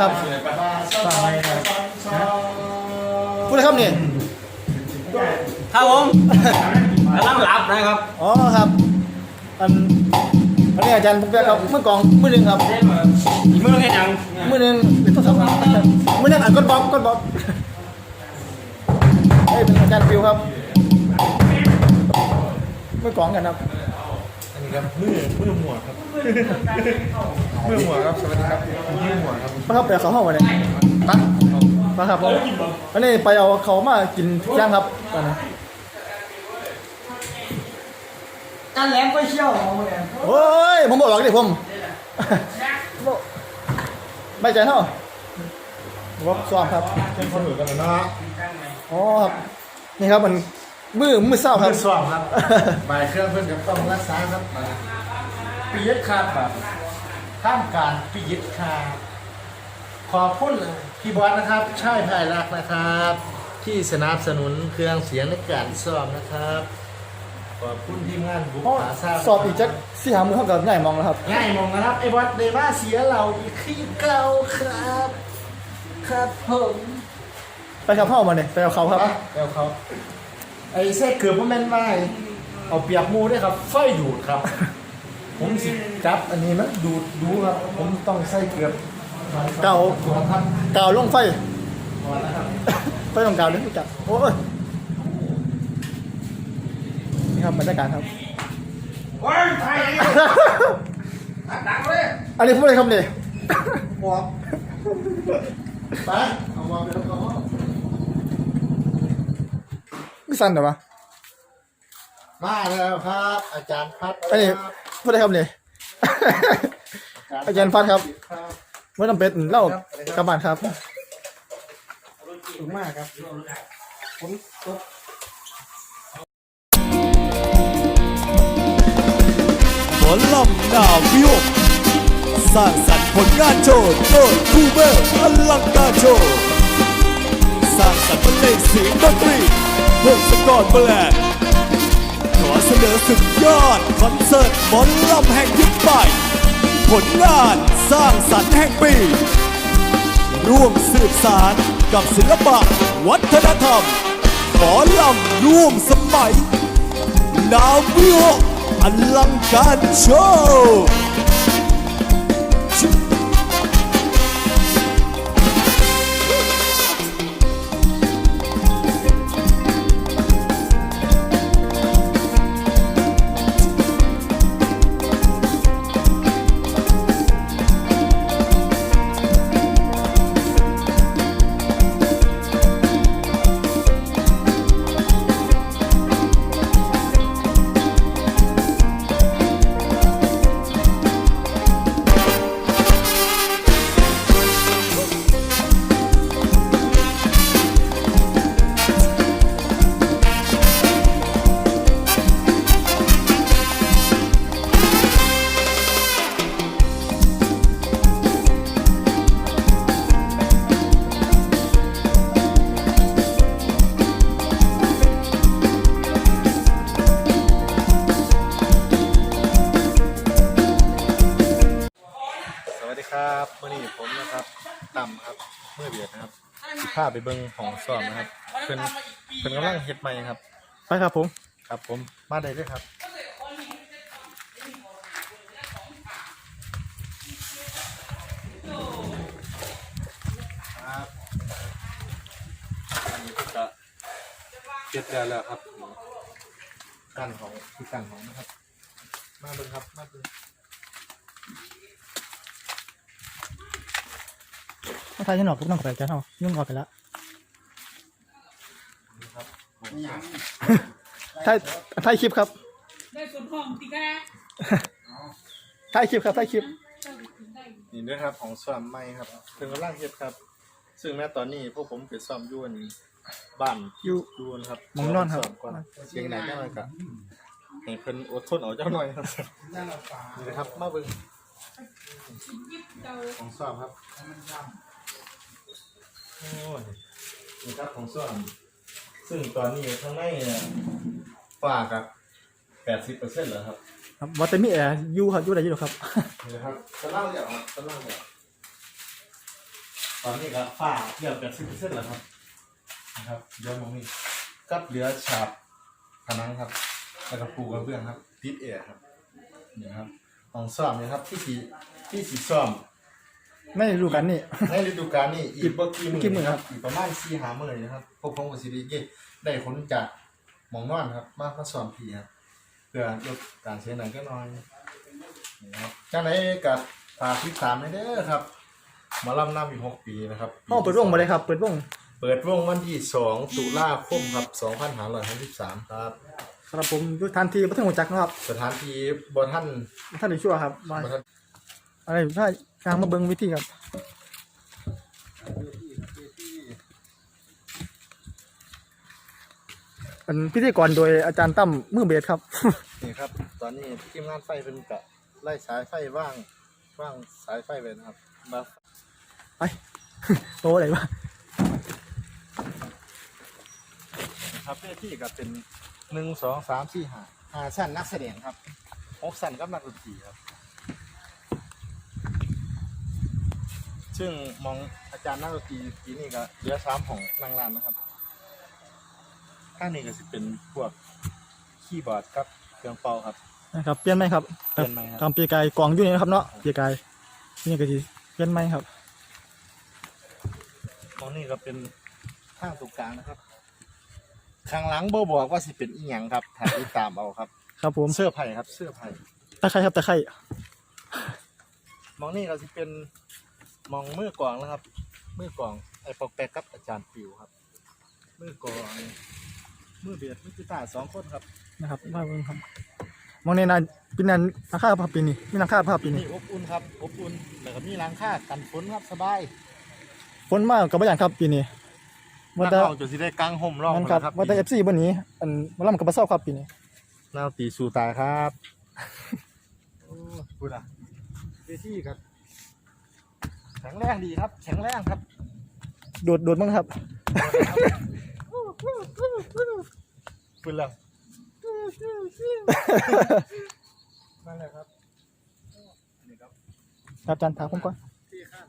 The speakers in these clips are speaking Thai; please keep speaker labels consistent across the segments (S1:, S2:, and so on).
S1: ครับ
S2: ฟังไว้ครับ
S1: พูดเลยครับนี่
S3: ครับผมกำลังหลับนะครับ
S1: อ๋อครับ อันอันนี้อาจารย์ปุ๊กแป๊กครับเมื่อก่อนมือหนึ่งครับ
S3: อีกมือแค่ยัง
S1: มือหนึ่งเป็นโทรศัพท์ครับมือหนึ่งอ่านกดบล็อกกดบล็อกเอ้ยเป็นอาจารย์ฟิวครับ เมื่อก่อนกันครับ
S2: อันนี้ ครับมือมือหมวกครับมือหมวกครับสวัสดีครับมือหมวกครับ
S1: มาครับไปเอาเขาเข้ามาเนี่ย
S2: ตั้ง
S1: มาครับผมอันนี้ไปเอาเขามากินเที่ยงครับตอนนี้
S4: การแหลมไปเชี่ยวของมึงเนี่ย
S1: โอ้ยผมบอกหรอกดิผมไม่ใจเท่าผมซ้อมครับ
S2: เป็นคนหนุ่ยกันนะฮะ
S1: อ๋อครับนี่ครับมัน มือมือเศร้าค
S2: เพื่
S1: รั
S2: อบนสอบครับ บ่ายเครื่องเพื่อนกับต้องรักษาครับปียึดคาดแบบท่ามการปียึดคาดขอบคุณพี่บอสนะครับชายภายรักนะครับ ที่สนับสนุนเครื่องเสียงในการสอบนะครับ ขอบคุณทีมงานบุก
S1: เพราะ
S2: ผาทราบ
S1: สอบอีกจักสี่หามือเท่ากับใหญ่มองแล้วครับ
S2: ง่ายมองนะครับไอ้บอสเดว่าเสียเราอีกขี้เก่าครับ ครับผม
S1: ไปครับเข้ามาเนี่ยไปเอาเขาครับ
S2: เดี๋ยวเขา ไอ้เส้เกือบว่าแม่นไม้เอาเปียกหมูด้วยครับไฟดูดครับ ผมสิจับอันนี้มันดูดดูครับ ผมต้องใส่เกือบ
S1: เก่า
S2: ตัวครับ
S1: กาวลงไฟ
S2: พอแล้วครับ
S1: ไฟตรงกาวเลยไม่จับโอ้ยนี่ครับบรรยากาศครับ
S3: โอ้ยไทยยังไงดังเลย
S1: อันนี้พูดอะไรครับเนี่ย
S2: หมวกไปเอาหมวกไปแล้วก็
S1: ไม่ สั่นเหรอวะ
S2: มาแล้วครับ อาจารย์พัด
S1: อันนี้พูดอะไรครับเนี่ย อาจารย์พัดครับ
S2: ครับ
S1: เมื่อจำเป็นเล่ากลับบ้านครับ
S2: สูงมากครับผมตก
S5: หมอลำดาววิวสร้างสรรค์ผลงานโชว์โดยคูเบอร์อลังการโชว์ สร้างสรรค์บรรเลงเสียงดนตรีพง ศกรแบลดขอเสนอสุดยอดคอนเสิร์ตหมอลำแห่งยุคใหม่ผลงานสร้างสรรค์แห่งปี ร่วมสืบสารกับศิลปะ วัฒนธรรมหมอลำร่วมสมัย นาวิโออลังการโชว์
S2: ครับเมื่อนี้ผมนะครับต่ำครับเมื่อเบียดนะครับสิพาไปเบิ้งของซ้อมนะครับเพิ่นเพิ่นกำลังเฮ็ดใหม่ครับ
S1: ไปครับผม
S2: ครับผมมาได้เลยครับครับอันนี้ก็จะเก็บได้แล้วครับกันของคือกันของนะครับ มาเบิ่งครับมาเบิ่ง
S1: ถ้าทายที่หนอกก็ต้องกลับไปแก้เท่ายุ่งก่อนไปแล้ว
S2: นะครับ
S1: ถ่ายถ่ายคลิปครับ
S4: ได้ส่วนของติกา
S1: ถ่ายคลิปครับถ่ายคลิป
S2: นี่ด้วยครับของซ้อมใหม่ครับเพิ่งกำลังเฮ็ดครับ ซึ่งณตอนนี้พวกผมไปซ้อมอยุ่นบ้าน
S1: อยู่
S2: อยูนครับ
S1: หม้องนอนครับ
S2: ซ้มก่อนเสียงไหนจังหน่อยกะให้เพิ่นอดทนเอาเจ้าหน่อยครับนี่นะครับมาเบิ่งของซ้อมครับ โอ้ยนี่ครับของซ้อมซึ่งตอนนี้ข้างในเนี่ยฝ้ากับแปดสิบเปอร์เซ็นต์แล้วครับ
S1: ครับวัตเตอร์มีแอร์ยูครับยูได้อยูหรอครับ
S2: นี่นะครับตะล่างเดียวครับตะล่างเดียวตอนนี้ก็ฝ้าเกือบจะสิบเปอร์เซ็นต์แล้วครับ นะครับเดี๋ยวมองนี่กับเหลือฉาบผนังครับ แล้วก็ปูกระเบื้องครับติดแอร์ครับนี่ครับห้องซ่อมนี่ครับที่สีที่สีซ่อม
S1: ไม่รู้กันนี่
S2: ในฤดูกาลนี่อีกบ่กี่มื้อ
S1: กี่มื้อ
S2: นะ
S1: ค
S2: ค
S1: รั
S2: รับบอีกประมาณ4 5มื้อนี่ครับพวกผมก็สิได้เก็บได้ผลจากหมองนอนครับ มามาซ่อมพี่ครับเพื่อลดการเสียหนังก็น้อยนี่ครับจังไดกับฝากติดตามให้เด้อครับหมาลำนำอีก6ปีนะครับ
S1: ห้องเปิดวงมาเลยครับ เปิดวง
S2: เปิดวงวันที่2ตุลาคมครับ2553ครับ
S1: ครับผมยุทธันทีพัทยหัวจักรนะครับ
S2: สถานที่บ่ท่าน
S1: ท่านได้ชั่วครับมา
S2: บ่ท่าน
S1: อะไรถ้า กลางมาเบิ้งวิธีครับเป็นพิธีกรโดยอาจารย์ตั้มมือเบสครับ
S2: นี่ครับ ตอนนี้ทีมงานไฟเป็นกะไล่สายไฟว่างว่างสายไฟไว้นะครับมา
S1: ไปโตอะไรวะ
S2: ครับเพื่อที่ก็เป็นหนึ่งสองสามสี่ห้าห้าสั้นนักแสดงครับหกสั้นกับนักดนตรีครับ ซึ่งมองอาจารย์นักดนตรีปีนี้ก็เหลือสามของนางรานนะครับข้างนี้ก็จะเป็นพวกคีย์บอร์ดกับเครื่องเป่าครับ
S1: นะครับเปลี่ยนไหมครับ
S2: เปลี่ยนไหมครับ
S1: ตามเปียกายกองอยู่นี่นะครับเนาะเปียกายนี่ก็ทีเปลี่ยนไหมครับ
S2: มองนี่ก็เป็นข้างตรงกลางนะครับข้างหลังบ่บอกว่าสิเป็นอีหยังครับถ่ายติดตามเอาครับ
S1: ครับผม
S2: เสื้อไผ่ครับ เสื้อไผ่
S1: ตะไคร้ครับตะไคร้
S2: มองนี่เราจะเป็น มองมือกลองนะครับ มือกลองไอ้ปอกแปกกับอาจารย์ปิวครับ มือกลองมือเบียดมือกีตาร์สองคนครับ
S1: นะครับว่าเบิ่งครับมองในนั้นปีนั้นราคาภาพปีนี้มีราคาภาพปีนี้
S2: นี่อบอุ่นครับอบอุ่นแล้วก็มีหล้างค่ากันฝนครับสบาย
S1: ฝนมากกับบ่อย่างครับปีนี้ว่า
S2: นัก
S1: แต่
S2: เอาจนสิได้กางห่มร่อง
S1: นั่นครับ
S2: แล้ว
S1: ว่าแต่เอฟซีบนนี้อันมาล่ำกับบ่เศร้าครับปีนี้
S2: นาวตีสู่ตายครับ โอ้พูดอะเวทีครับ แข็งแรงดีครับ แข็งแรงครับ
S1: โดดโดดมั้งครับ
S2: ปืนหลังนั่นแหละครับนี่ครับ
S1: ครับอาจารย์ถามผมก่อน
S2: ที่ข้าน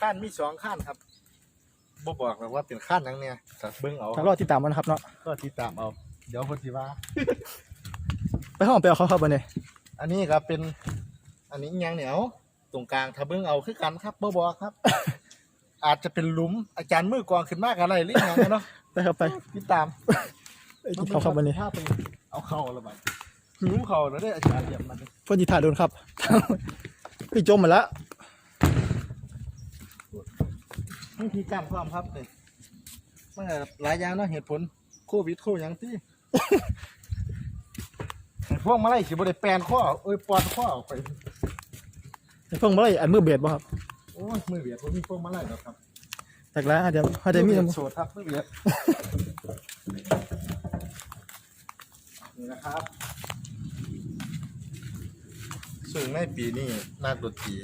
S2: ข้านมีสองข้านครับบ่บอกหรอกว่าเป็นข้านหนังเนี่ยแต่เบิ้งเอา
S1: ถ้ารอติดตามมันนะครับเนาะ
S2: ก็ติดตามเอา เดี๋ยวคนสิว่า
S1: ไปห้องไปเอาเขาครับวันนี้
S2: อันนี้ครับเป็น อันนี้อิหยังเหนียวตรงกลางถ้าเบิ้งเอาคือกันครับบ่บอกครับ อาจจะเป็นหลุมอาจารย์มือกองขึ้นมากอะไรหรือยังเนาะ
S1: ไปครับไป
S2: ติดตาม
S1: ไปกินข้าวครับวันนี้
S2: ภาพเป็นเอาเข่าละบาดหิวเข่าแล้วได้อาจารย์เหยียบมัน
S1: เพื่อนจีถ่ายโดนครับพี่จมมาแล้ว
S2: นี่พี่กล้ามความครับเลยมันก็หลายอย่างเนาะเหตุผลโควิดโควิดหยังที่พวกมาไล่สิบ่ได้แปลนข้อเอ้ยปอนข้อออกไป
S1: เพิ่งมาเลยอันมือเบียดบ่ครับ
S2: โอ้ยมือเบียดผมมีพวกมาไล่แล้วครับ
S1: จากแล้วอาจจะอาจจะมี
S2: มือเบียดโสดครับมือเบียดนี่นะครับซึ่งในปีนี้นักดนตรี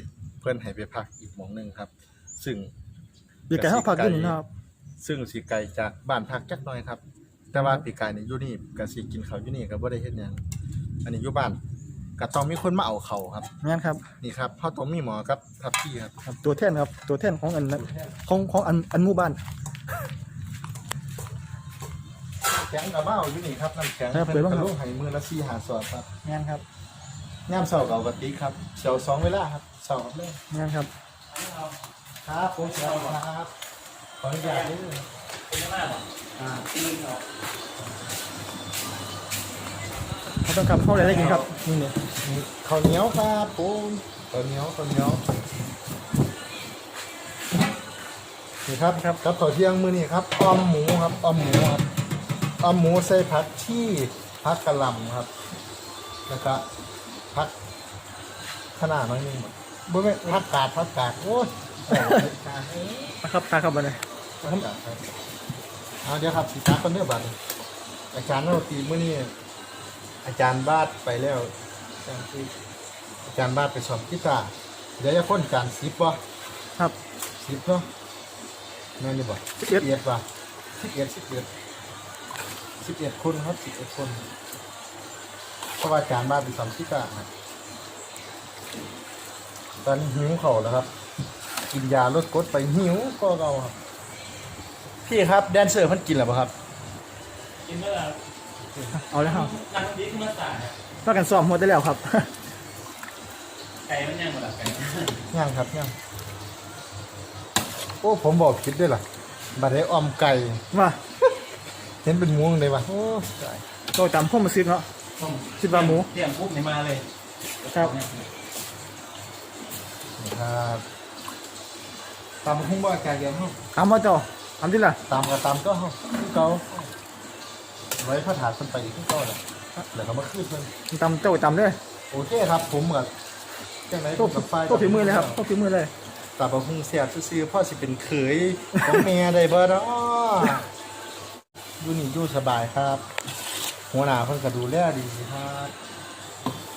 S2: เพิ่นให้ไปพักอีกหมองหนึงครับ ซึ่ง
S1: เบียดไก่ห้าพักด้วยนี่นะครับ
S2: ซึ่งสิไกลจากบ้านพักจักหน่อยครับ แต่ว่าปีกายนี่อยู่นี่ก็สิกินข้าวอยู่นี่ก็บ่ได้เฮ็ดหยังอันนี้อยู่บ้าน ก็ต้องมีคนมาเอาเขาครับ
S1: งั้นครับ
S2: นี่ครับเฮาต้องมีหมอครับครับพี่ครับ
S1: ครับ ตัวแท่นครับ ตัวแท่นของอันนั้นของของอันอันหมู่บ้าน
S2: แข็งกับเบ้าอยู่นี่ครับน้ำแข็ง
S1: ครับ
S2: เพิ่น
S1: เปิดบ้างครับ
S2: ก็ลงให้มือละ4 5ซองครับ
S1: งั้นครับ
S2: ยามเช้าก็เอากะติกครับเช้าสองเวลาครับเช้ากับเลิก
S1: งั้นครับ
S2: ครับผมเช้าครับขออนุญาตนิดนึงอ่า
S1: เขา ต้องครับเข้าอะไรได้กินครับนี่เนี่ย
S2: ข้าวเหนียวครับผมข้าวเหนียวข้าวเหนียวนี่ครับครับครับข้าวเที่ยงมื้อนี้ครับออมหมูครับออมหมูครับออมหมูใส่ผักที่ผักกะหล่ำครับ แล้วก็ผักขนาดน้อยหนึงบ่แม่นผักกาดผักกาดโอ้ยใส่ผักกาดเอ้ย
S1: นะครับตาครับวันนี้
S2: ผักกาดครับเอาเดี๋ยวครับสิตักคนเด้อบัดนี้อาจารย์โนตีมื้อนี้ อาจารย์บาดไปแล้วอาจารย์ที่อาจารย์บาดไปสอนกีตาร์เดี๋ยวจะพ่นจาน10บ่
S1: ครับ
S2: สิบเนาะแม่นนี่บ่
S1: สิบเอ็ด
S2: เอ็ดป่ะสิบเอ็ดสิบเอ็ดสิบเอ็ดคนครับสิบเอ็ดคนเพราะว่าอาจารย์บ้านเป็นสามสิบอะครับตอนนี้หิวเขาแล้วครับ กินยาลดกรดไปหิวก็เราครับพี่ครับแดนเซอร์เพันกินหรือเปล่าครับ
S3: กินเมื่อ
S1: เอาแล้วครับ
S3: นักดิ้นมาสาย
S1: พากันซ้อมหัวได้แล้วครับ
S3: ไก่มันยังหมดละไก่
S2: ย่างครับย่างโอ้ผมบอกคิดด้วยล่ะบัดได้ออมไก่
S1: มา
S2: เห็นเป็นหมูเลยว่ะโอ้ตาย
S1: โตจำพ่อมาซื้อเนาะ
S3: ต้อง
S1: คิดว่าหมู
S3: เตรียมปุ๊บนี่มาเลย
S1: ครับ
S2: นี่ครับตามพุ่งว่าแกเดียวห้อง
S1: ทำมาจ่อทำที่ละ
S2: ตามกับตามก็ห้องที่เก่า ไว้พระถาดคนไปอีกที่เก่าเลยแล้วก็มาขึ้นเพิ่น
S1: ตำเจ้าจำเลย
S2: โอเคครับ ผมเหมือนจังไหน
S1: โต๊ะ
S2: กับไฟ
S1: โต๊ะฝีมือเลยครับโต๊ะฝีมือเลย
S2: ตาบะพุ่งเสียบซื้อๆพ่อสิเป็นเขยของเมียได้เบ่เนาะอยู่นี่อยู่สบายครับ หัวหน้าเพิ่นก็ดูแลดีครับ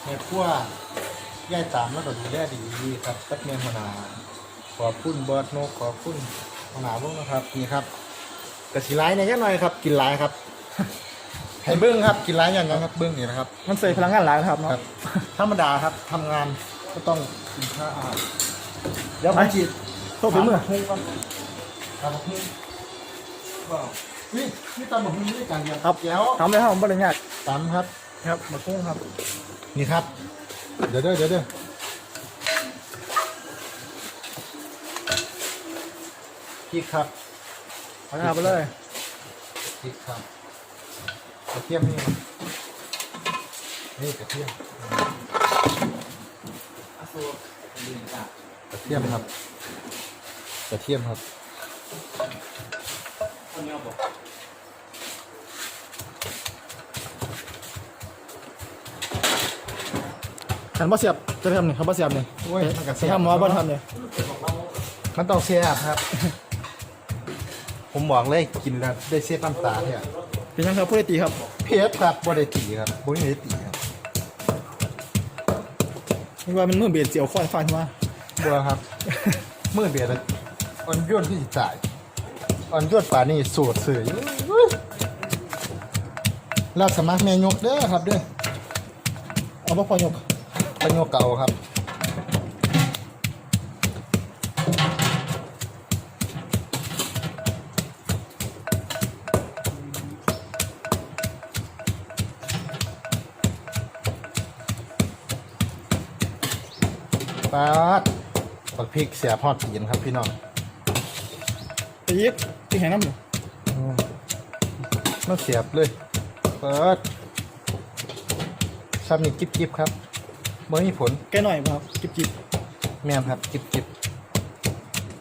S2: แม่ครัวย่ายตามแล้วก็ดูแลดีครับตักเมียหัวหน้าขอบคุณเบิร์ดโนกขอบคุณหัวหน้าวงนะครับนี่ครับกระสีร้ายเนี่ยยักหน่อยครับ กินร้ายครับ ให้เบิ้งครับกินร้ายอย่างนั้นครับเบิ้งนี่นะครับ
S1: มันใส่พลังงานหลายนะครับ
S2: ค
S1: เนาะ
S2: รับธรรมดาครับทำงานก็ต้องกินข้าวอาหารเดี๋ยวผมจีด
S1: โต๊ะฝีมือ
S2: หุ้งก่อนตำบักหุ้งว้าวนี่นี่ตำบักหุ้งนี่กันเดียว
S1: ครับ
S2: แก้ว
S1: ทำเลยครับผมบริญญาต
S2: ตำครับ
S1: ครับมากุ้งครับ
S2: นี่ครับ เดี๋ยวเด้อเดี๋ยวเด้อพริกครับ
S1: เอาละครับไปเลย
S2: พริกครับก ระเทียมนี่นี่กระเทียมกระเทียมครับกระเทียมครับ
S3: คนเนี้ยบอก
S1: ขันบ่เสียบจะทำนี่ครับบ่เสียบนี่
S2: โอ้ยมันก็เสี
S1: จะ
S2: ยบ
S1: ทำหมอบ่ทำนี่
S2: มันต้องเสียบครับ ผมบอกเลยกินแล้วได้เสียบน้ำตาเนี่ย
S1: เป็นยังครับผู้ได้ตีครับ
S2: เพชรครับบ่ได้ตีครับบ่ได้ตีครับ
S1: นี่ว่ามันมือเบียดเสียวค่อยฟันมา
S2: บัวครับ เมื่อเบียร์แล้วอ่อนโย่นที่สิจ่ายอ่อนโย่นป่านี่สูตรเสือเราสมัครแม่ยกเด้อครับเด้อ
S1: เอาบ่พอยก
S2: เป็นยกเก่าครับ ปาดปักพริกเสียพอดปีนครับพี่น้อง
S1: ไปยิบที่แห่งน้ำอยู่
S2: มันเสียบเลยเปิดซับนี่จิบจิบครับเมื่อมีผล
S1: แก้หน่อยบ่ครับจิบจิบ
S2: แม่นครับจิบจิบ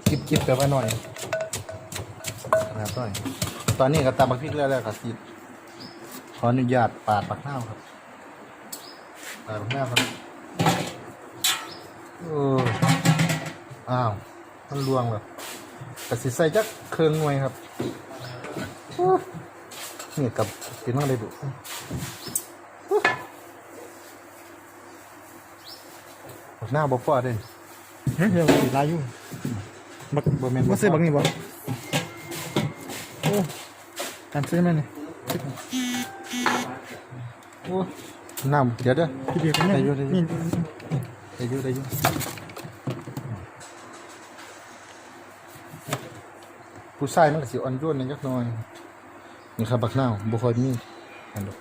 S2: จิบจิบแปลว่าหน่อยนะครับหน่อย ตอนนี้ก็ตำบักพริกแล้วแล้วก็สิขออนุญาตปาดปักหน้าวครับปาดปักหน้าวครับ โอ้อ้าวมันลวงเลยกระสิใส่จักเครื่องหน่วยครับโอ้นี่กับกินน้องเลยดุหน้าบ่พอเด้
S1: เฮ้ยเดี๋ยวสีลายอยู่บัก
S2: บ่แม่นบ่
S1: มาซื้อบักนี่บ่โอ้การซื้อแม่นี่
S2: โอ้น้ำเดี๋ยวเด้อ
S1: พี่เดียวกันเนี่ย
S2: ได้อยู่ได้อยู่
S1: นี่
S2: ได้อยู่ได้อยู่ผู้ชายมันก็สิอ่อนโยนนิดจักหน่อย นี่ครับบักนาวบ่ค่อยมีอันดอก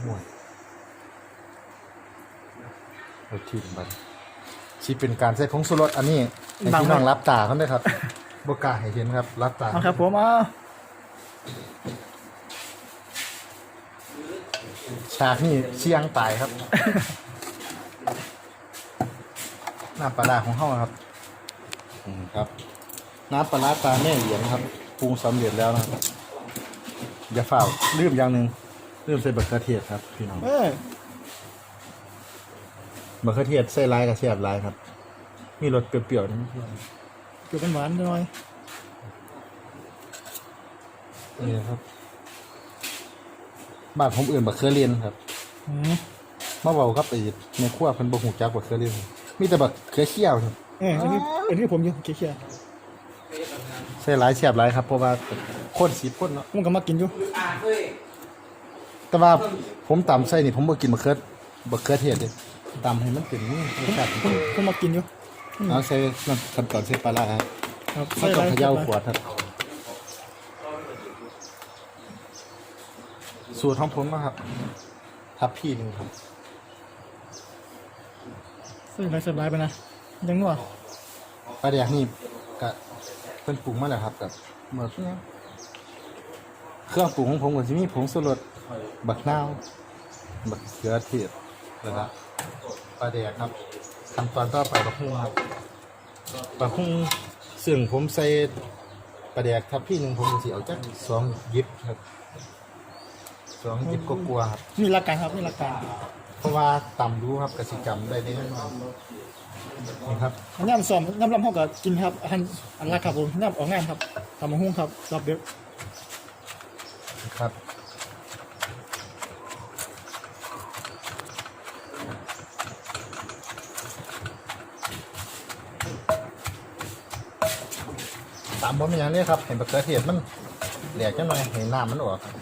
S2: โอ้ยรสทีมบัดสิเป็นการใส่ผงชูรสอันนี้ให้พี่น้องรับตาเขาด้วยครับบ่กล้าให้เห็นครับ รับตา
S1: เอาครับผมเอา
S2: ฉากนี่เชียงตายครับ น้ำปลาร้าของเฮาครับอืมครับ น้ำปลาร้าตาแม่เหลียงครับปรุงสำเร็จแล้วนะครับอย่าฝ่าวลืมอย่างหนึ่งลืมใส่บักเขือเทศครับพี่น้อง
S1: เอ้ย
S2: บักเขือเทศใส่ลายกับเสียบลายครับ มีรสเปรี้ยวๆนิด
S1: เกี่ยวเป็นหวานหน่อย
S2: นี่ครับ บ้านผมอื่นบักเขือเรียนครับ
S1: อืม
S2: มาเบาครับไอ้ในครัวเพิ่นบ่ฮู้จักบักเขือเรียนมีแต่บักเขือเขี้ยวครับ
S1: เอ้ยอันนี้อันนี้ผมอยู่เคี่ยว
S2: ใส่หลายเสียบหลายครับเพราะว่าคนสีพ่นเนาะ
S1: ๆผมก็มากินอยู่
S3: อ่าเฮ้ย
S2: แต่ว่าผมตำใส่นี่ผมบ่กินมะเขือมะเขือเทศเลยตำให้มันเป็นนี่รสชาติ
S1: ผมผมมากินอยู่
S2: เอาใส่น้ำขั้นตอนใส่ปลาร้าครับ
S1: ครับ
S2: ไม่ต้องเขย่าขวดครับ สูตรของผมนะครับ ทับพี่หนึ่งครับ
S1: ใส่ไรใส่ไรไปนะ ยังนัว
S2: ปลาแดกนี่กะเป็นปรุงมาแล้วครับกับหมดเนี่ยเครื่องปรุงของผมก็จะมีผงสุรสบักนาวบักเขือเทศแล้วก็ปลาแดกครับขั้นตอนต่อไปบักฮุ้งครับบักฮุ้งซึ่งผมใส่ปลาแดกทับพี่หนึ่งผมจะเอาจักสองหยิบครับ สองหยิบก็กลัวาๆครับ
S1: มีหลักการครับมีหลักการ
S2: เพราะว่าต่ำรู้ครับกสิกรรมได้แน่นอนนี่ครับ
S1: อันนี้มันซ้อมน้ำลำเขาก็กินครับอันอันละครับผมน้ำออกงานครับทำมาหุ้งครับรอบเดียว
S2: ครับตามผมอย่างนี้ครับเห็นบักเขือเทศมันแหลกจังหน่อยเห็นน้ำมันออกครับ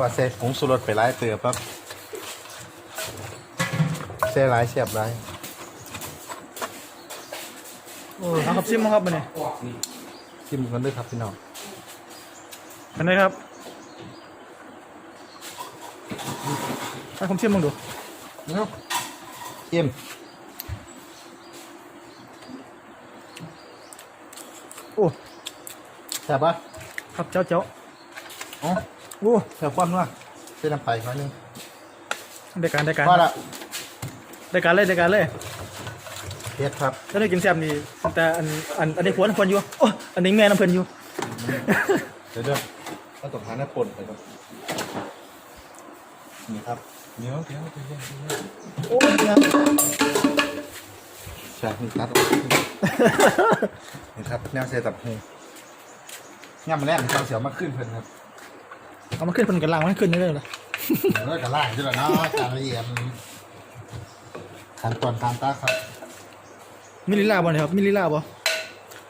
S2: เพราะว่าใส่ผงสุรสไปหลายเตือปั๊บใส่หลายเสียบหลาย
S1: โอ้เอาครับซิมมาครับมันนี่
S2: ชิมกันด้วยครับพี่น้อง
S1: เป็นไงครับให้ผมซิมมึงดู
S2: เนาะเอ็ม
S1: โอ้
S2: แซ่บปะ
S1: ครับเจ้าเจ้า
S2: อ๋อ
S1: โอ้
S2: แซ่บความนัวเส้นน้ำไปครั้งนึง
S1: ได้การได้การ
S2: พอละ
S1: ได้การเลยได้การเลย
S2: เฮ็ดครับ
S1: ถ้าได้กินแซ่บนี่แต่อันอันอันนี้ผัวน้ำเพลินอยู่โอ้อันนี้แม่น้ำเพลินอยู่
S2: เดี๋ยวเดี๋ยวถ้าต้องหาหน้าป่นไปครับนี่ครับเนื้อเนื้อเนื้อ
S1: โอ้ยนะ
S2: ใช่นี่ตัดออกนี่ครับแนวเสียตับหูย่ำมาแรกเราเสียวมาขึ้นเพิ่นครับ
S1: เอามาขึ้นเป็นกันล่างมันขึ้นได้เลยเหรอ
S2: เลิกกันล่างจุดละเนาะจานละเอียดขั้นตอนการตัดครับ
S1: มีลีลาบ่เนี่ยครับมีลีลาบ่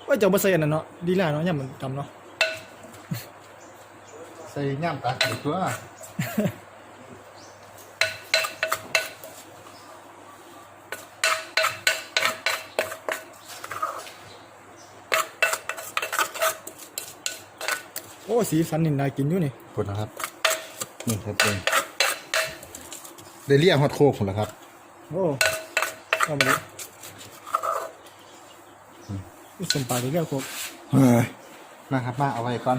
S1: ว่าเจ้าบ่ใส่อันนั้นเนาะลีลาเนาะย่ำมันจำเนาะ
S2: ใส่ย่ำตัดอีกตัว
S1: สีสันนี่น่ากินอยู่นี่
S2: กดนะครับ นี่ครับเองได้เรียกฮอตโคกผมแล้วครับ
S1: โอ้เอามาดินี่สมปลาเรียกครบ
S2: เฮ้ยมาครับมาเอาไว้ก่อน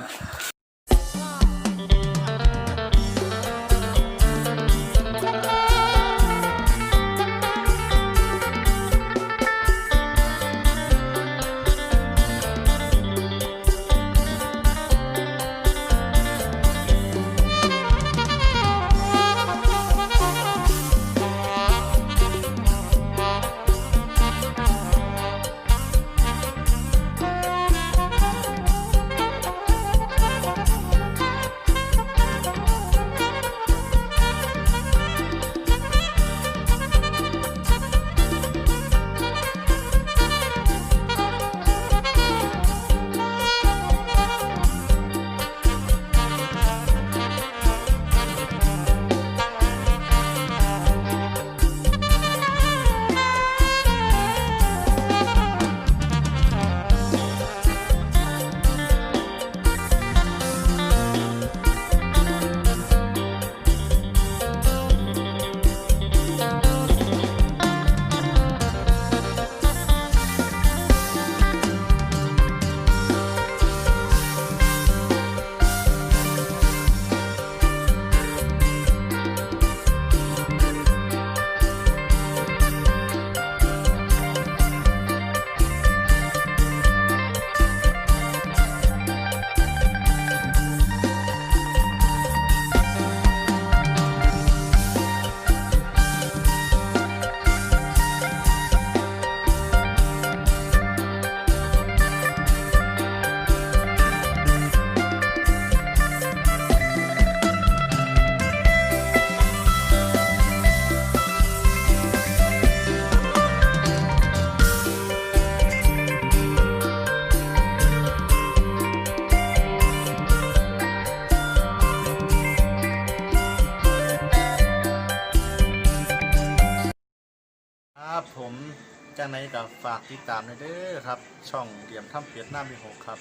S2: จังไหนกับฝากติดตามในอยเด้อครับ ช่องเหลี่ยมถ้ำเป็ดหน้ามีหกครับ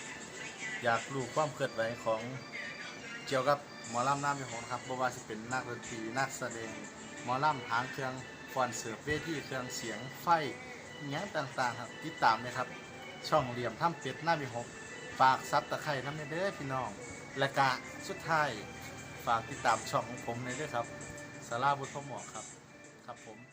S2: อยากรู้ความเคลื่อนไหวของเกี่ยวกับหมอลำหน้ามีหกครับบ่ว่าสิเป็นนักดนตรีนักแสดงหมอลำหางเครื่องฟอนเสิร์ฟเวทีเครื่องเสียงไฟอหยังต่างๆครับติดตามเลยครับ ช่องเหลี่ยมถ้ำเป็ดหน้ามีหกฝากซับตะไคร่น้ำในเด้อพี่น้องและกะสุดท้ายฝากติดตามช่องของผมในอยด้วยครับสาราบุญทหมอกครับ ครับผม